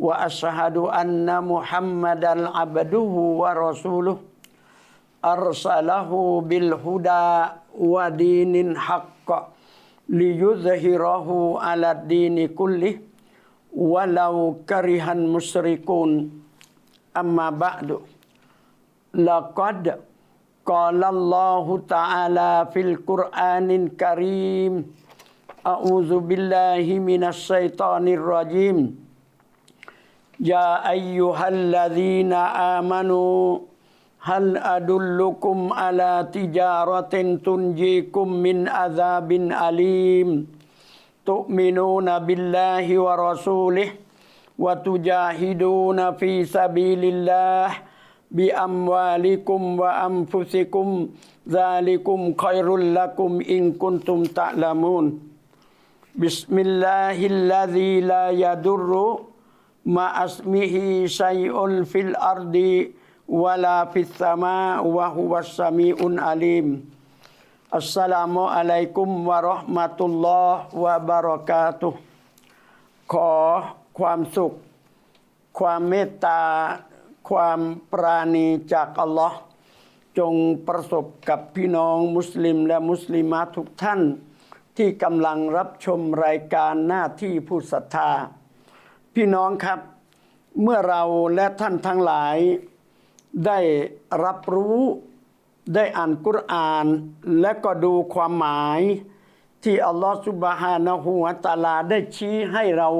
وأشهد أن محمدا عبده ورسوله أرسله بالهدى ودين الحق ليظهره على الدين كله ولو كره المشركون. أما بعد لقد قال الله تعالى في القرآن الكريم أعوذ بالله من الشيطان الرجيم. يا أيها الذين آمنوا هل أدلكم على تجارة تنجيكم من عذاب أليم؟ تؤمنون بالله ورسوله وتجاهدون في سبيل الله بأموالكم وأنفسكم. ذلكم خير لكم إن كنتم تعلمون. بسم الله الذي لا يضر مع اسمه شيء في الأرض ولا في السماء وهو السميع العليم السلام عليكم ورحمة الله وبركاته ขอความสุข ความเมตตา ความปราณีจากอัลลอฮ์จงประสบกับพี่น้องมุสลิมและมุสลิมาทุกท่าน ที่กำลังรับชมรายการหน้าที่ผู้ศรัทธา พี่น้องครับ เมื่อเราและท่านทั้งหลายได้รับรู้ได้อ่านกุรอาน และก็ดูความหมาย ที่อัลลอฮฺสุบฮานะฮูวะตาลาได้ชี้ให้เรา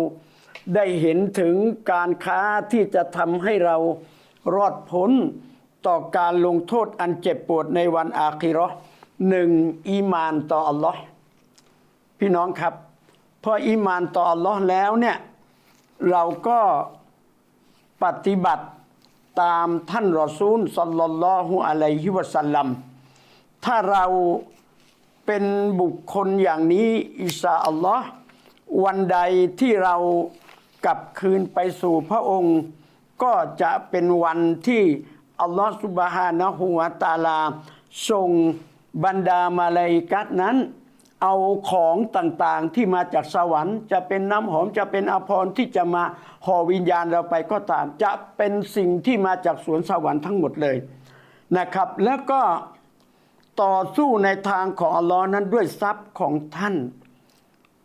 ได้เห็นถึงการค้าที่จะทำให้เรารอดพ้นต่อการลงโทษอันเจ็บปวดในวันอาคิราะห์หนึ่งอีมานต่ออัลลอฮ์พี่น้องครับ พออีมานต่ออัลลอฮ์แล้วเนี่ย เราก็ปฏิบัติตามท่านรอซูลสัลลัลลอฮุอะลัยฮิวะสัลลัมถ้าเราเป็นบุคคลอย่างนี้อิสาอัลลอฮ์วันใดที่เรากลับคืนไปสู่พระองค์ ก็จะเป็นวันที่อัลลอฮ์สุบฮานะฮูวะตาลาส่งบรรดามาลาอิกัตนั้น เอาของต่างๆที่มาจากสวรรค์ จะเป็นน้ำหอมจะเป็นอภรณ์ที่จะมาห่อวิญญาณเราไปก็ตาม จะเป็นสิ่งที่มาจากสวนสวรรค์ทั้งหมดเลยนะครับ แล้วก็ต่อสู้ในทางของอัลลอฮ์นั้นด้วยทรัพย์ของท่าน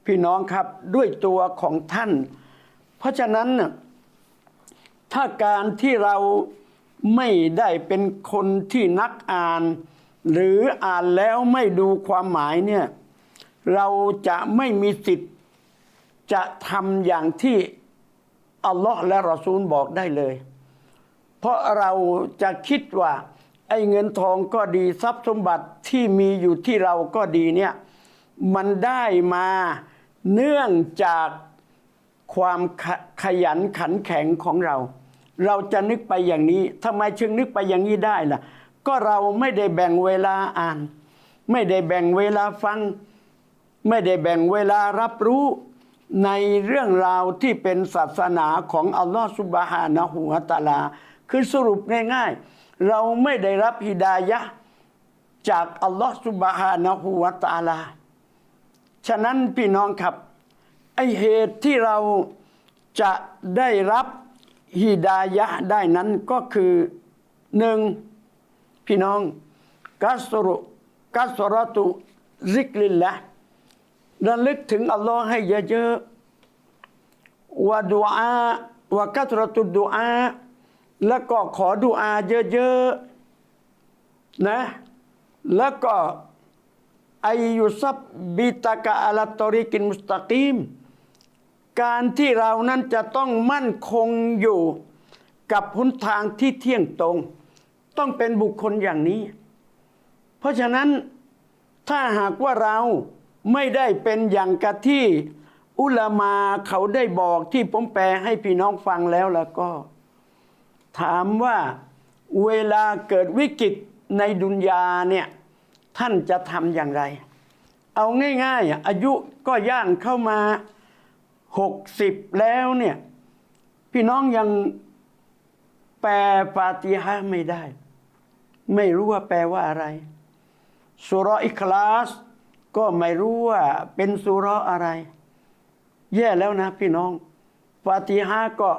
พี่น้องครับด้วยตัวของท่าน เพราะฉะนั้นน่ะถ้าการที่เราไม่ได้เป็นคนที่นักอ่าน หรืออ่านแล้วไม่ดูความหมายเนี่ย เราจะไม่มีสิทธิ์จะทำอย่างที่อัลลอฮ์และรอซูลบอกได้เลย เพราะเราจะคิดว่า ไอ้เงินทองก็ดีทรัพย์สมบัติที่มีอยู่ที่เราก็ดีเนี่ย มันได้มาเนื่องจากความขขยันขันแข็งของเรา เราจะนึกไปอย่างนี้ทำไมจึงนึกไปอย่างนี้ได้ล่ะ ก็เราไม่ได้แบ่งเวลาอ่าน ไม่ได้แบ่งเวลาฟัง ไม่ได้แบ่งเวลารับรู้ในเรื่องราวที่เป็นศาสนาของอัลลอฮฺสุบฮานะฮูวตะอาลา คือสรุปง่ายๆ เราไม่ได้รับฮิดายะจากอัลลอฮฺสุบฮานะฮูวตะอาลา ฉะนั้นพี่น้องครับไอเหตุที่เราจะได้รับฮิดายะได้นั้นก็คือหนึ่งพี่น้องกัสรุกัสรตุซิกลิลละ ระลึกถึงอัลลอฮ์ให้เยอะๆวะดุอาวะกัสรตุดุอาแล้วก็ขอดุอาเยอะๆนะแล้วก็อายุซับบิตากะอัลตอริกินมุสตะกีม การที่เรานั้นจะต้องมั่นคงอยู่กับหนทางที่เที่ยงตรง ต้องเป็นบุคคลอย่างนี้ เพราะฉะนั้นถ้าหากว่าเรา ไม่ได้เป็นอย่างกับที่อุลามาเขาได้บอกที่ผมแปลให้พี่น้องฟังแล้วแล้วก็ ถามว่าเวลาเกิดวิกฤตในดุนยาเนี่ยท่านจะทำอย่างไร เอาง่าย ๆ อายุก็ย่างเข้ามาหกสิบแล้วเนี่ย พี่น้องยังแปลฟาติฮะห์ไม่ได้ ไม่รู้ว่าแปลว่าอะไรสุรอิคลาส ก็ไม่รู้ว่าเป็นสุรอะไร แย่แล้วนะพี่น้องฟาติฮะก็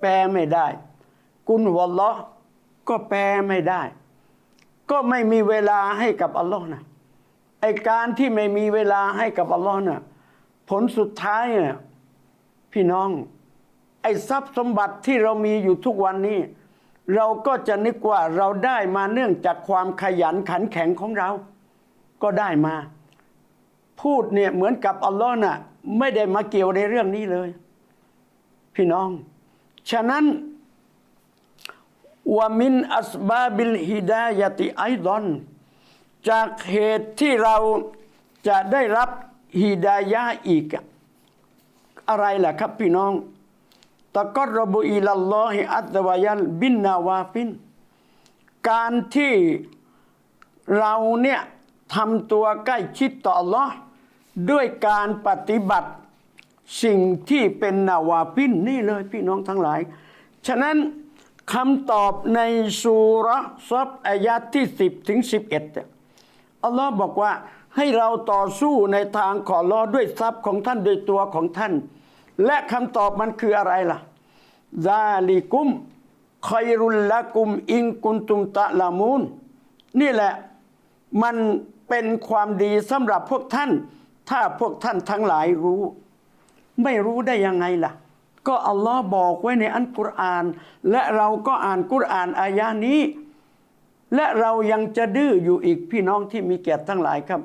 แปลไม่ได้ กุนวัลลอก็แปลไม่ได้ ก็ไม่มีเวลาให้กับอัลลอฮ์นะไอการที่ไม่มีเวลาให้กับอัลลอฮ์น่ะผลสุดท้ายเนี่ยพี่น้อง ไอทรัพย์สมบัติที่เรามีอยู่ทุกวันนี้ เราก็จะนึกว่าเราได้มาเนื่องจากความขยันขันแข็งของเรา ก็ได้มา พูดเนี่ยเหมือนกับอัลลอฮ์น่ะไม่ได้มาเกี่ยวในเรื่องนี้เลย พี่น้อง ฉะนั้นวามินอัสบาบิลฮิดายติไอดอนจากเหตุที่เราจะได้รับฮิดายะอีก อะไรล่ะครับพี่น้องตะกรบุอิลลอฮิอัตวายัลบินนาวาฟิน การที่เราเนี่ยทำตัวใกล้ชิดต่ออัลลอฮ์ ด้วยการปฏิบัติสิ่งที่เป็นนาวาฟินนี่เลยพี่น้องทั้งหลาย ฉะนั้นคำตอบในสุรซอบอายะที่ 10 ถึง 11เนี่ยอัลลอฮ์บอกว่าให้เราต่อสู้ในทางขอรอด้วยทรัพย์ของท่านด้วยตัวของท่าน และคำตอบมันคืออะไรล่ะซาลิกุมคอยรุลละกุมอิงกุนตุมตะละมูนนี่แหละมันเป็นความดีสำหรับพวกท่าน ถ้าพวกท่านทั้งหลายรู้ ไม่รู้ได้ยังไงล่ะ ก็อัลลอฮ์บอกไว้ในอันกุรอาน และเราก็อ่านกุรอานอายะนี้ และเรายังจะดื้ออยู่อีกพี่น้องที่มีเกียรติทั้งหลายครับ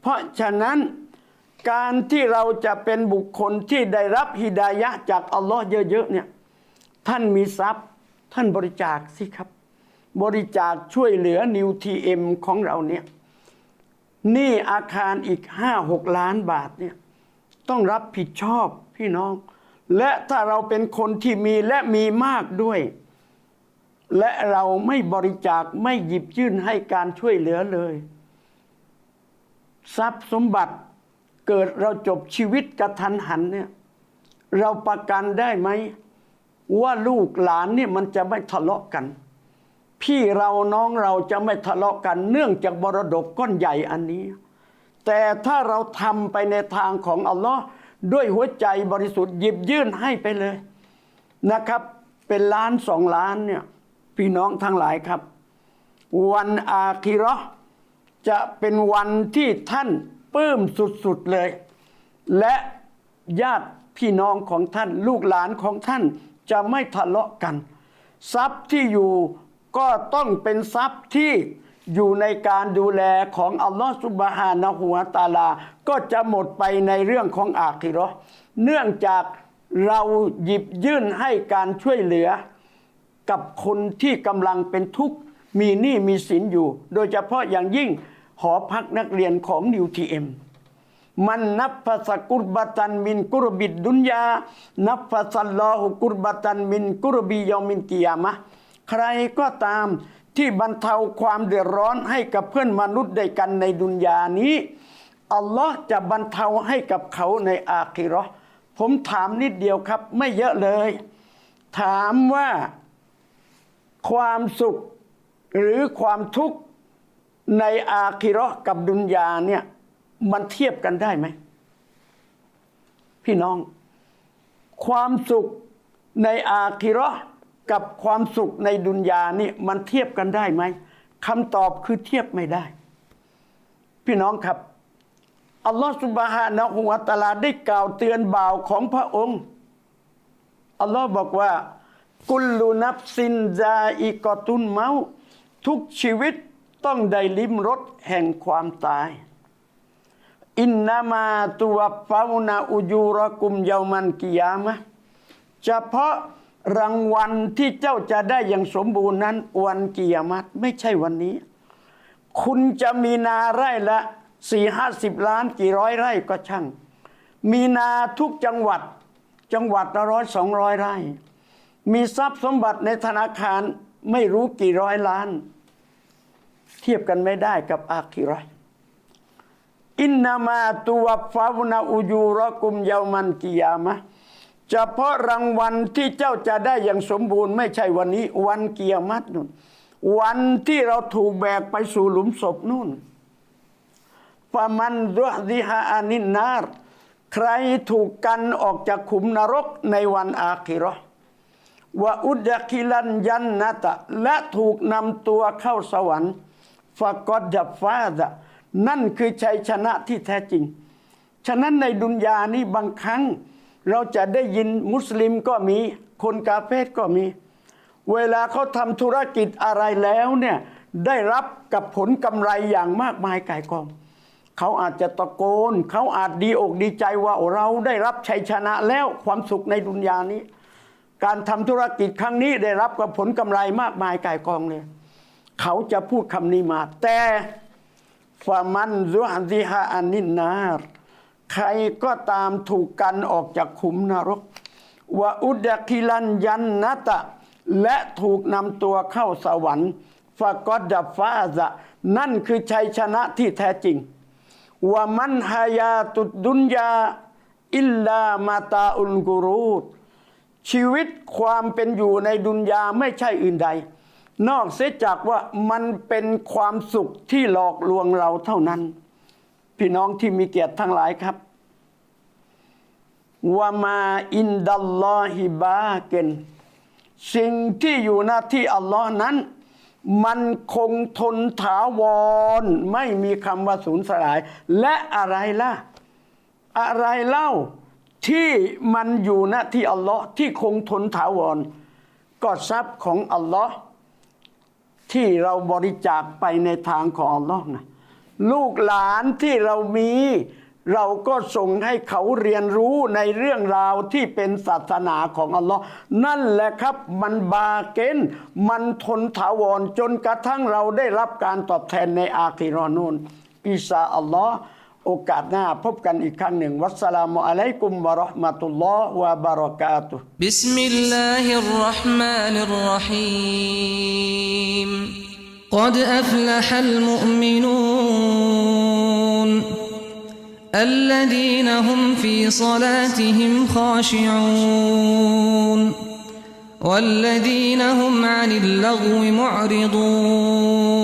เพราะฉะนั้นการที่เราจะเป็นบุคคลที่ได้รับฮิดายะจากอัลลอฮ์เยอะๆเนี่ยท่านมีทรัพย์ ท่านบริจาคสิครับ บริจาคช่วยเหลือนิวทีเอ็มของเราเนี่ย หนี่อาคารอีกห้าหกล้านบาทเนี่ยต้องรับผิดชอบพี่น้อง และถ้าเราเป็นคนที่มีและมีมากด้วย และเราไม่บริจาคไม่หยิบยื่นให้การช่วยเหลือเลย ทรัพย์สมบัติเกิดเราจบชีวิตกระทันหันเนี่ยเราประกันได้ไหม ว่าลูกหลานเนี่ยมันจะไม่ทะเลาะกัน พี่เราน้องเราจะไม่ทะเลาะกันเนื่องจากบรดกก้อนใหญ่อันนี้ แต่ถ้าเราทำไปในทางของอัลลอฮ์ด้วยหัวใจบริสุทธิ์หยิบยื่นให้ไปเลยนะครับ เป็นล้านสองล้านเนี่ยพี่น้องทั้งหลายครับ วันอาคิราะห์จะเป็นวันที่ท่านปลื้มสุดๆเลย และญาติพี่น้องของท่านลูกหลานของท่านจะไม่ทะเลาะกัน ทรัพย์ที่อยู่ ก็ต้องเป็นทรัพย์ที่อยู่ในการดูแลของอัลลอฮฺสุบฮานะฮูวตาลา ก็จะหมดไปในเรื่องของอาคิราะห์เนื่องจากเราหยิบยื่นให้การช่วยเหลือ กับคนที่กำลังเป็นทุกข์มีหนี้มีสินอยู่ โดยเฉพาะอย่างยิ่งหอพักนักเรียนของนิวทีเอ็มมันนับภาษากุรบตันมินกุรบิดดุนยา นับภาษาลอฮุกุรบตันมินกุรบียอมินกิยามะ ใครก็ตามที่บรรเทาความเดือดร้อนให้กับเพื่อนมนุษย์ด้วยกันในดุนยานี้ อัลลอฮ์จะบรรเทาให้กับเขาในอาคิราะห์ผมถามนิดเดียวครับ ไม่เยอะเลย ถามว่าความสุขหรือความทุกข์ในอาคิราะห์กับดุนยาเนี่ยมันเทียบกันได้ไหม พี่น้อง ความสุขในอาคิราะห์ กับความสุขในดุนยานี่มันเทียบกันได้ไหมคำตอบคือเทียบไม่ได้ พี่น้องครับ อัลลอฮฺสุบฮานะฮูวะตาลาได้กล่าวเตือนบ่าวของพระองค์ อัลลอฮ์บอกว่า กุลลุนับสินจาอิกอตุนเมา ทุกชีวิตต้องได้ลิ้มรสแห่งความตาย อินนามาตัวฟาวนาอุยูรกุมเยามันกิยามะเฉพาะ รางวัลที่เจ้าจะได้อย่างสมบูรณ์นั้น วันกิยามัตไม่ใช่วันนี้ คุณจะมีนาไร่ละสี่ห้าสิบล้านกี่ร้อยไร่ก็ช่าง มีนาทุกจังหวัดจังหวัดละร้อยสองร้อยไร่ มีทรัพย์สมบัติในธนาคารไม่รู้กี่ร้อยล้าน เทียบกันไม่ได้กับอาคิเราะห์อินนามาตัวฟาวนาอุยูรกุมเยามันกิยามะ เฉพาะรางวัลที่เจ้าจะได้อย่างสมบูรณ์ไม่ใช่วันนี้ วันเกียรมัดนู่นวันที่เราถูกแบกไปสู่หลุมศพนู่นฟามันดุดิฮาอานินนารใครถูกกันออกจากขุมนรกในวันอาคิราะห์ว่าอุดกิลันยันนาตะ และถูกนำตัวเข้าสวรรค์ฟากอดดับฟาดะนั่นคือชัยชนะที่แท้จริง ฉะนั้นในดุนยานี้บางครั้ง เราจะได้ยินมุสลิมก็มี คนกาเฟสก็มี เวลาเขาทำธุรกิจอะไรแล้วเนี่ยได้รับกับผลกำไรอย่างมากมายกายกอง เขาอาจจะตะโกน เขาอาจดีอกดีใจว่าเราได้รับชัยชนะแล้วความสุขในดุนยานี้ การทำธุรกิจครั้งนี้ได้รับกับผลกำไรมากมายกายกองเลยเขาจะพูดคำนี้มา แต่ฟามันซุฮันซิฮาอานินนาร์ ใครก็ตามถูกกันออกจากขุมนรกว่าอุดกิลันยันนตะ และถูกนำตัวเข้าสวรรค์ฟากอดดับฟาซะนั่นคือชัยชนะที่แท้จริงว่ามันฮายาตุดดุนยา อิลลามาตาอุลกุรูดชีวิตความเป็นอยู่ในดุนยาไม่ใช่อื่นใด นอกเสียจากว่ามันเป็นความสุขที่หลอกลวงเราเท่านั้น พี่น้องที่มีเกียรติทั้งหลายครับวามาอินดัลลอฮิบาเกนสิ่งที่อยู่หน้าที่อัลลอฮ์นั้น มันคงทนถาวร ไม่มีคำว่าสูญสลาย และอะไรล่ะ อะไรเล่าที่มันอยู่ณที่อัลลอฮ์ที่คงทนถาวร ก็ทรัพย์ของอัลลอฮ์ที่เราบริจาคไปในทางของอัลลอฮ์นะ ลูกหลานที่เรามี เราก็ส่งให้เขาเรียนรู้ในเรื่องราวที่เป็นศาสนาของอัลลอฮ์นั่นแหละครับมันบาเกนมันทนถาวรจนกระทั่งเราได้รับการตอบแทนในอาคิรอนูนอิสาอัลลอฮ์โอกาสหน้าพบกันอีกครั้งหนึ่ง วัสสลามุอะลัยกุมวะเราะห์มะตุลลอฮ์วะบารอกาตุฮ์ بسم الله الرحمن الرحيم قد أفلح المؤمنون الذين هم في صلاتهم خاشعون والذين هم عن اللغو معرضون